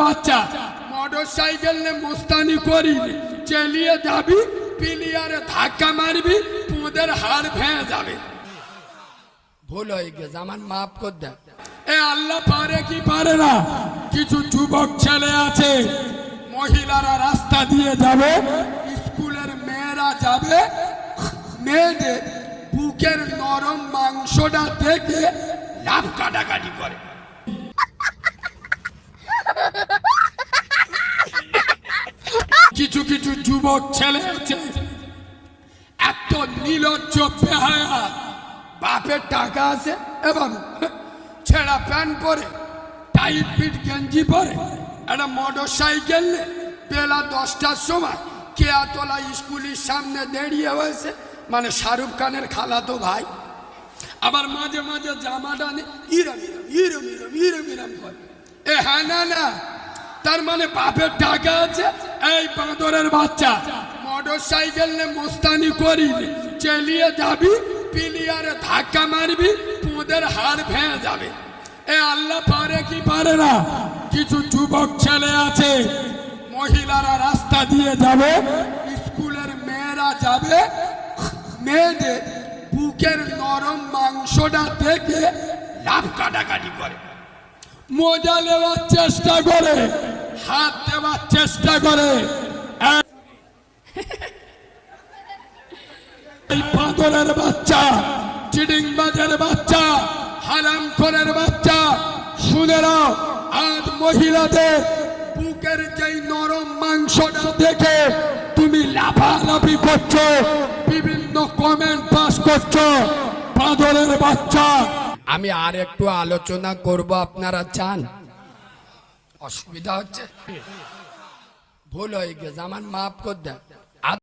বাচ্চা। Motor cycle নে মোস্তানি করি চালিয়ে যাবি, পিলিয়ারে ধাক্কা মারবি, পুঁদের হাড় ভেঙে যাবে। ভুল হয়ে গেছে, আমার মাফ কর দে এ আল্লাহ পারে কি পারে না? কিছু যুবক ছেলে আছে, মহিলারা রাস্তা দিয়ে যাবে, স্কুলের মেয়েরা যাবে, মেয়েদের বুকের নরম মাংসটা দেখে লাভ কাটাকাটি করে। কিছু কিছু যুবক ছেলে আছে এত নিলজ্জ বেহায়া, বাপের টাকা আছে এবং ছেঁড়া প্যান্ট পরে টাইট ফিট গেঞ্জি পরে, একটা মোটর সাইকেল বেলা দশটার সময় কেয়াতলা স্কুলের সামনে দাঁড়িয়ে হয়েছে মানে শাহরুখ খানের খালাতো ভাই। আবার মাঝে মাঝে জামাটা নিয়ে ইরম ইরম ইরম ইরম ইরম ইরম করে। এ হ্যাঁ না না, তার মানে বাপের টাকা আছে এই বাঁদরের বাচ্চা মোটর সাইকেল মোস্তানি করি চালিয়ে যাবি, পিলিয়ারে ধাক্কা মারবি, পুঁদের হাড় ভেঙে যাবে। এ আল্লাহ পারে কি পারে না? কিছু যুবক ছেলে আছে, মহিলারা রাস্তা দিয়ে যাবে, স্কুলের মেয়েরা যাবে, মেয়েদের বুকের নরম মাংসটা দেখে লাভ কাটাকাটি করে। মজা নেওয়ার চেষ্টা করে। হাত দেওয়ার চেষ্টা করে। পাগলের বাচ্চা চিডিং বাজের বাচ্চা হারাম খোরের বাচ্চা, শুনে নাও, আজ মহিলাদের বুকের যেই নরম মাংসটা দেখে তুমি লাফালাফি করছ, বিভিন্ন কমেন্ট পাস করছ, পাগলের বাচ্চা। আমি আর একটু আলোচনা করব, আপনারা চান? অসুবিধা হচ্ছে। ভুল হয়ে গেছে আমার মাফ করে দেন।